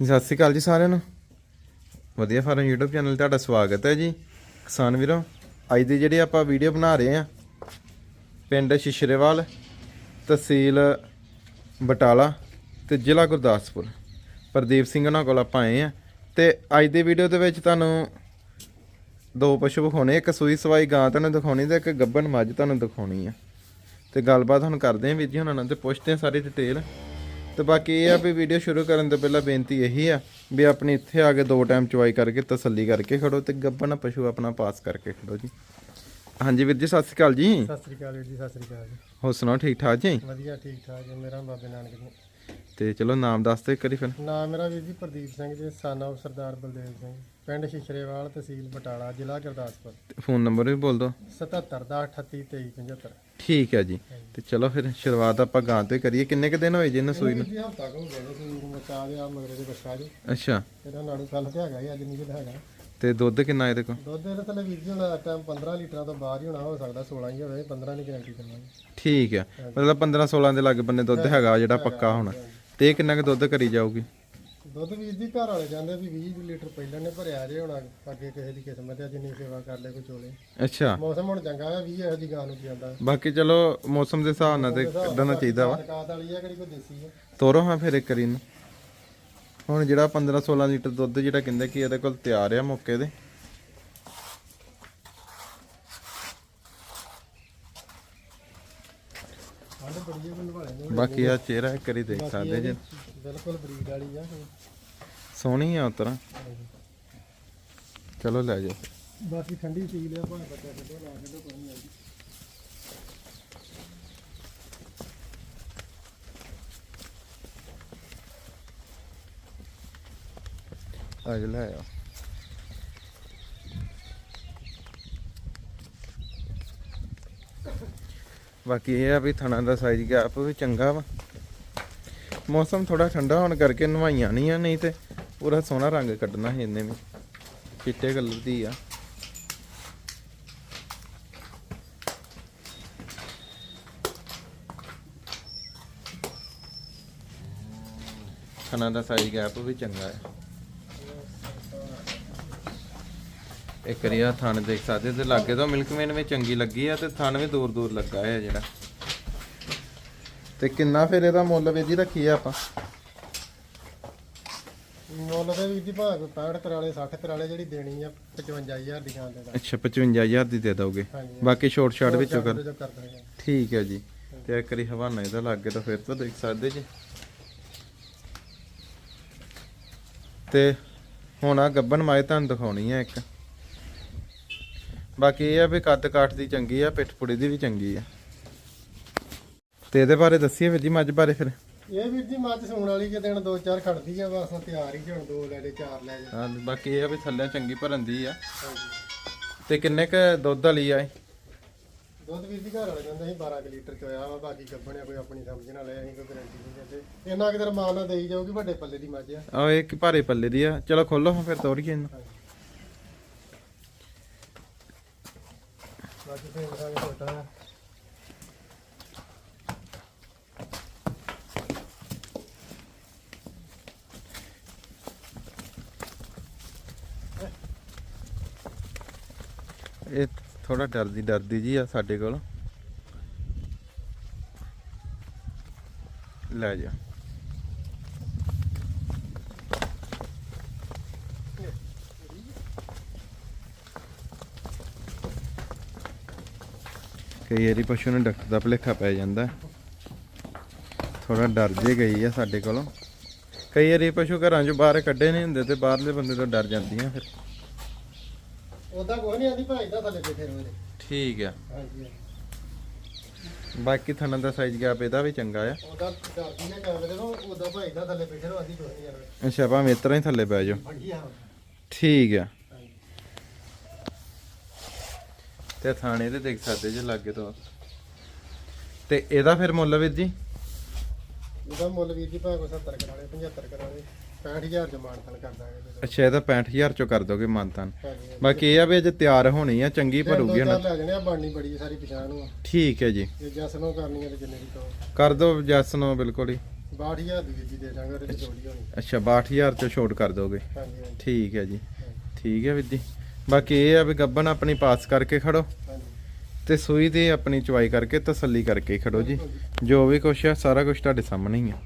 ਸਤਿ ਸ਼੍ਰੀ ਅਕਾਲ ਜੀ ਸਾਰਿਆਂ ਨੂੰ। ਵਧੀਆ ਫਾਰਮ YouTube ਚੈਨਲ ਤੁਹਾਡਾ ਸਵਾਗਤ ਹੈ ਜੀ। ਕਿਸਾਨ ਵੀਰੋ, ਅੱਜ ਦੀ ਜਿਹੜੀ ਆਪਾਂ ਵੀਡੀਓ ਬਣਾ ਰਹੇ ਆ ਪਿੰਡ ਸ਼ਿਸ਼ਰੇਵਾਲ, ਤਹਿਸੀਲ ਬਟਾਲਾ ਤੇ ਜ਼ਿਲ੍ਹਾ ਗੁਰਦਾਸਪੁਰ। ਪ੍ਰਦੀਪ ਸਿੰਘ ਉਹਨਾਂ ਕੋਲ ਆਪਾਂ ਆਏ ਆ ਤੇ ਅੱਜ ਦੀ ਵੀਡੀਓ ਦੇ ਵਿੱਚ ਤੁਹਾਨੂੰ ਦੋ ਪਸ਼ੂ ਵਿਖਾਉਣੇ, ਇੱਕ ਸੂਈ ਸਵਾਈ ਗਾਂ ਤੁਹਾਨੂੰ ਦਿਖਾਉਣੀ ਤੇ ਇੱਕ ਗੱਬਨ ਮੱਝ ਤੁਹਾਨੂੰ ਦਿਖਾਉਣੀ ਆ। ਤੇ ਗੱਲਬਾਤ ਹੁਣ ਕਰਦੇ ਆਂ ਵੀਰ ਜੀ ਉਹਨਾਂ ਨਾਲ ਤੇ ਪੁੱਛਦੇ ਆਂ ਸਾਰੀ ਡਿਟੇਲ ਤੇ ਬਾਕੀ ਇਹ ਆ ਵੀ ਵੀਡੀਓ ਸ਼ੁਰੂ ਕਰਨ ਤੋਂ ਪਹਿਲਾਂ ਬੇਨਤੀ ਇਹੀ ਆ ਵੀ ਆਪਣੀ ਇੱਥੇ ਆ ਕੇ ਦੋ ਟਾਈਮ ਚੁਆਈ ਕਰਕੇ ਤਸੱਲੀ ਕਰਕੇ ਖੜੋ ਤੇ ਗੱਬਨ ਪਸ਼ੂ ਆਪਣਾ ਪਾਸ ਕਰਕੇ ਖੜੋ ਜੀ। ਹਾਂਜੀ ਵੀਰ ਜੀ ਸਤਿ ਸ਼੍ਰੀ ਅਕਾਲ ਜੀ। ਸਤਿ ਸ੍ਰੀ ਅਕਾਲ ਵੀਰ ਜੀ ਸਤਿ ਸ੍ਰੀ ਅਕਾਲ ਜੀ। ਹੋਰ ਸੁਣਾਓ ਠੀਕ ਠਾਕ ਜੀ? ਵਧੀਆ ਠੀਕ ਠਾਕ ਜੀ ਮੇਰਾ ਬਾਬੇ ਨਾਨਕ ਜੀ। ਤੇ ਚਲੋ ਨਾਮ ਦੱਸ ਦਿਓ ਇੱਕ ਵਾਰੀ ਫਿਰ। ਨਾਮ ਮੇਰਾ ਵੀਰ ਜੀ ਪ੍ਰਦੀਪ ਸਿੰਘ ਜੀ of ਸਰਦਾਰ ਬਲਦੇਵ ਸਿੰਘ। ਪਿੰਡ ਸ਼ਿਸ਼ਰੇਵਾਲ ਤਹਿਸੀਲ ਬਟਾਲਾ ਜ਼ਿਲ੍ਹਾ ਗੁਰਦਾਸਪੁਰ। ਫੋਨ ਨੰਬਰ ਵੀ ਬੋਲ ਦਿਓ। 77 ਦਾ 38 23 75 ਠੀਕ ਹੈ ਜੀ। ਤੇ ਚਲੋ ਫਿਰ ਸ਼ੁਰੂਆਤ ਆਪਾਂ ਗਾਂ ਤੋਂ ਹੀ ਕਰੀਏ। ਕਿੰਨੇ ਕੁ ਦਿਨ ਹੋਏ ਜੀ ਇਹਨੂੰ ਸੂਈ ਨੂੰ? ਜੀ ਹਫਤਾ ਕੋ ਹੋ ਗਿਆ ਜੀ ਨੂੰ ਮਚਾ ਗਿਆ ਮਗਰੇ ਦੇ ਬੱਚਾ ਜੀ। ਅੱਛਾ। ਇਹਦਾ ਨਾੜੂ ਕੱਲ ਤੇ ਹੈਗਾ ਜੀ ਅੱਜ ਨਹੀਂ ਹੈਗਾ। ਤੇ ਦੁੱਧ ਕਿੰਨਾ ਇਹਦੇ ਕੋਲ? ਦੁੱਧ ਇਹਦੇ ਥੱਲੇ ਵੀਰ ਜੀ ਹੁਣ ਟਾਈਮ 15 ਲੀਟਰਾਂ ਤੋਂ ਬਾਹਰ ਹੀ ਹੋਣਾ ਹੋ ਸਕਦਾ 16 ਹੀ ਹੋਵੇ 15 ਦੀ ਗਾਰੰਟੀ ਦਿੰਦਾ ਠੀਕ ਹੈ। ਮਤਲਬ 15 16 ਦੇ ਲਾਗੇ ਬੰਨੇ ਦੁੱਧ ਹੈਗਾ ਜਿਹੜਾ ਪੱਕਾ ਹੋਣਾ। ਤੇ ਕਿੰਨਾ ਕੁ ਦੁੱਧ ਕਰੀ ਜਾਊਗੀ? ਦੁੱਧ ਵੀਰ ਜੀ ਘਰ ਵਾਲੇ ਜਾਂਦੇ ਵੀ 20 ਲੀਟਰ ਪਹਿਲਾਂ ਨੇ ਭਰਿਆ ਜੇ ਹੁਣ ਅੱਗੇ ਕਿਸੇ ਦੀ ਕਿਸਮਤ ਹੈ ਜਿੰਨੀ ਸੇਵਾ ਕਰ ਲੈ ਕੋਈ ਚੋਲੇ। ਅੱਛਾ। ਮੌਸਮ ਹੁਣ ਚੰਗਾ ਹੈ 20 ਇਹੋ ਦੀ ਗਾਂ ਨੂੰ ਆਂਦਾ ਬਾਕੀ ਚਲੋ ਮੌਸਮ ਦੇ ਹਿਸਾਬ ਨਾਲ ਤੇ ਕੱਢਣਾ ਚਾਹੀਦਾ ਵਾ। ਕਾਤ ਵਾਲੀ ਹੈ ਕਿਹੜੀ ਕੋਈ ਦੇਸੀ ਹੈ ਤੋਰੋ ਹਾਂ ਫਿਰ ਇੱਕ ਵਾਰੀ ਨੂੰ ਹੁਣ ਜਿਹੜਾ 15 16 ਲੀਟਰ ਦੁੱਧ ਜਿਹੜਾ ਕਹਿੰਦੇ ਕਿ ਇਹਦੇ ਕੋਲ ਤਿਆਰ ਆ ਮੌਕੇ ਦੇ ਬਾਕੀ ਆ ਚਿਹਰਾ ਇੱਕ ਵਾਰੀ ਦੇਖ ਸਕਦੇ ਜੇ। ਬਿਲਕੁਲ ਬਰੀਡ ਵਾਲੀ ਆ ਸੋਹਣੀ ਆ ਉਤਰਾ ਚਲੋ ਲੈ ਜਾਓ। ਬਾਕੀ ਠੰਡੀ ਸੀ ਲਿਆ ਭਾਵੇਂ ਬੱਚਾ ਕੱਢੋ ਲਾ ਕੇ ਕੋਈ ਨਹੀਂ ਆਈ ਅੱਜ ਲੈ ਆ ਬਾਕੀ ਇਹ ਆ ਵੀ ਥਣਾ ਦਾ ਸਾਈਜ਼ ਗੈਪ ਵੀ ਚੰਗਾ ਵਾ। ਮੌਸਮ ਥੋੜਾ ਠੰਡਾ ਹੋਣ ਕਰਕੇ ਨਵਾਈਆਂ ਨਹੀਂ ਆ, ਨਹੀਂ ਤੇ ਪੂਰਾ ਸੋਹਣਾ ਰੰਗ ਕੱਢਣਾ ਸੀ ਇਹਨੇ ਵੀ। ਚਿੱਟੇ ਕਲਰ ਦੀ ਆ। ਥਣਾ ਦਾ ਸਾਈਜ਼ ਗੈਪ ਵੀ ਚੰਗਾ ਹੈ। ਇੱਕ ਰਿਆ ਥਣ ਦੇਖ ਸਕਦੇ ਤੇ ਲਾਗੇ ਤੋਂ ਮਿਲਕਮੈਨ ਵਿੱਚ ਚੰਗੀ ਲੱਗੀ ਆ ਤੇ ਥਣ ਵੀ ਦੂਰ ਦੂਰ ਲੱਗਾ ਹੈ ਜਿਹੜਾ। ਤੇ ਕਿੰਨਾ ਫਿਰ ਇਹਦਾ ਮੁੱਲ ਵੀ ਜੀ ਰੱਖੀ ਆ ਆਪਾਂ? ਮੁੱਲ ਦੇ ਜੀ ਭਾਵੇਂ ਕੋਈ 65 ਕਰਾਲੇ 60 ਕਰਾਲੇ ਜਿਹੜੀ ਦੇਣੀ ਆ 55000 ਦੀ ਗਾਂ ਦੇ ਦਾ ਅੱਛਾ 55000 ਦੀ ਦੇ ਦੋਗੇ? ਹਾਂਜੀ ਬਾਕੀ ਛੋਟ ਛਾਟ ਵਿੱਚੋਂ ਕਰ ਜੋ ਕਰ ਦਾਂਗੇ ਠੀਕ ਹੈ ਜੀ। ਤੇ ਇੱਕ ਵਾਰੀ ਹਵਾਨਾ ਇਹਦਾ ਲੱਗੇ ਤਾਂ ਫਿਰ ਤਾਂ ਦੇਖ ਸਕਦੇ ਜੀ। ਤੇ ਹੁਣ ਆ ਗੱਬਨ ਮਾਏ ਤੁਹਾਨੂੰ ਦਿਖਾਉਣੀ ਆ ਇੱਕ। ਬਾਕੀ ਇਹ ਆ ਵੀ ਕੱਦ ਕਾਠ ਦੀ ਚੰਗੀ ਆ ਪਿੱਠ ਪੁੜੀ ਦੀ ਵੀ ਚੰਗੀ ਆ। ਤੇ ਇਹਦੇ ਬਾਰੇ ਦੱਸੀਏ ਵੀਰ ਜੀ ਮੱਝ ਬਾਰੇ ਫਿਰ। ਇਹ ਵੀਰ ਜੀ ਮੱਝ ਸੂਣ ਵਾਲੀ ਕਿ ਦਿਨ ਦੋ ਚਾਰ ਖੜਦੀ ਆ ਬਸ ਤਿਆਰ ਹੀ ਹੁਣ ਦੋ ਲੈ ਲੈ ਚਾਰ ਲੈ ਜਾ। ਹਾਂ ਬਾਕੀ ਇਹ ਆ ਵੀ ਥੱਲੇ ਚੰਗੀ ਭਰਨ ਦੀ ਆ। ਤੇ ਕਿੰਨੇ ਕ ਦੁੱਧ ਵਾਲੀ ਆ ਇਹ? ਦੁੱਧ ਵੀਰ ਜੀ ਘਰ ਵਾਲੇ ਕਹਿੰਦੇ ਸੀ 12 ਕੁ ਲੀਟਰ ਚ ਹੋਇਆ ਵਾ ਬਾਕੀ ਗੱਬਣਿਆ ਕੋਈ ਆਪਣੀ ਸਮਝ ਨਾਲ ਲੈ ਅਸੀਂ ਕੋਈ ਗਾਰੰਟੀ ਨਹੀਂ ਦਿੰਦੇ ਇੰਨਾ ਕਿ ਦਰ ਮਾਲ ਨਾਲ ਦੇਈ ਜਾਊਗੀ ਵੱਡੇ ਪੱਲੇ ਦੀ ਮੱਝ ਆ। ਆ ਇਹ ਕਿ ਭਾਰੇ ਪੱਲੇ ਦੀ ਆ। ਚਲੋ ਖੋਲੋ ਹਾਂ ਫਿਰ ਤੋਰੀਏ ਇਹਨੂੰ। ਬਾਕੀ ਫੇਰ ਦਾ ਛੋਟਾ ਇਹ ਥੋੜਾ ਡਰਦੀ ਡਰਦੀ ਜੀ ਆ ਸਾਡੇ ਕੋਲ। ਲੈ ਜਾ। ਕਈ ਵਾਰੀ ਪਸ਼ੂ ਨੂੰ ਡਾਕਟਰ ਦਾ ਭੁਲੇਖਾ ਪੈ ਜਾਂਦਾ। ਥੋੜਾ ਡਰ ਜੇ ਗਈ ਆ ਸਾਡੇ ਕੋਲੋਂ। ਕਈ ਵਾਰੀ ਪਸ਼ੂ ਘਰਾਂ ਚੋਂ ਬਾਹਰ ਕੱਢੇ ਨਹੀਂ ਹੁੰਦੇ ਤੇ ਬਾਹਰਲੇ ਬੰਦੇ ਤੋਂ ਡਰ ਜਾਂਦੀਆਂ ਫਿਰ। ਉਹਦਾ ਕੋਈ ਨਹੀਂ ਆਂਦੀ ਭਾਈ ਦਾ ਥੱਲੇ ਬੈਠੇ ਰਹੋ ਇਹਦੇ ਠੀਕ ਆ। ਹਾਂਜੀ ਬਾਕੀ ਥਣਾ ਦਾ ਸਾਈਜ਼ ਗੈਪ ਇਹਦਾ ਵੀ ਚੰਗਾ ਆ। ਉਹਦਾ ਡਰਦੀ ਨੇ ਕੈਮਰੇ ਤੋਂ ਉਹਦਾ ਭਾਈ ਦਾ ਥੱਲੇ ਬੈਠੇ ਰਹੋ ਆਂਦੀ ਕੋਈ ਨਹੀਂ ਯਾਰ ਅੱਛਾ ਭਾਵੇਂ ਇਸ ਤਰ੍ਹਾਂ ਹੀ ਥੱਲੇ ਬਹਿ ਜਾਓ। ਠੀਕ ਆ। ਹਾਂਜੀ। ਤੇ ਥਾਣੇ ਤੇ ਦੇਖ ਸਕਦੇ ਜੇ ਲਾਗੇ ਤੋਂ। ਤੇ ਇਹਦਾ ਫਿਰ ਮੁੱਲ ਵੀਰ ਜੀ? ਉਹਦਾ ਮੁੱਲ ਵੀਰ ਜੀ ਭਾਵੇਂ ਕੋਈ 70 ਕਰਾਲੇ 75 ਕਰਾਲੇ 65000 ਚ ਮਾਨਤਨ ਕਰ ਦਾਂਗੇ ਇਹਦੇ ਅੱਛਾ ਇਹਦਾ 65000 ਚੋਂ ਕਰ ਦੋਗੇ ਮਾਨਤਾਨ। ਹਾਂਜੀ ਬਾਕੀ ਇਹ ਆ ਵੀ ਅਜੇ ਤਿਆਰ ਹੋਣੀ ਆ ਚੰਗੀ ਭਰੂਗੀ ਦੋ ਹੁਣ। ਚਾਰ ਲੈ ਜਣੇ ਆ ਬਣਨੀ ਬੜੀ ਸਾਰੀ ਪਛਾਣ ਨੂੰ। ਆ। ਠੀਕ ਹੈ ਜੀ। ਜੇ ਜਸ ਨੂੰ ਕਰਨੀ ਹੈ ਤੇ ਜਿੰਨੇ ਦੀ ਤੋਂ ਕਰ ਦੋ ਜੱਸ ਨੂੰ ਬਿਲਕੁਲ ਹੀ। 62000 ਦੀ ਜੀ ਦੇ ਦਾਂਗੇ ਉਹਦੇ ਚ ਜੋੜੀ ਹੋਣੀ। ਅੱਛਾ 62000 ਚ ਛੋਟ ਕਰ ਦੋਗੇ। ਹਾਂਜੀ ਹਾਂਜੀ। ਠੀਕ ਹੈ ਜੀ। ਠੀਕ ਹੈ ਵੀਰ ਜੀ ਬਾਕੀ ਇਹ ਆ ਵੀ ਗੱਬਨ ਆਪਣੀ ਪਾਸ ਕਰਕੇ ਖੜੋ। ਹਾਂਜੀ। ਤੇ ਸੂਈ ਦੀ ਆਪਣੀ ਚਵਾਈ ਕਰਕੇ ਤਸੱਲੀ ਕਰਕੇ ਖੜੋ ਜੀ। ਜੋ। ਵੀ ਕੁਛ ਆ ਸਾਰਾ ਕੁਝ ਤੁਹਾਡੇ ਸਾਹਮਣੇ ਹੀ ਆ।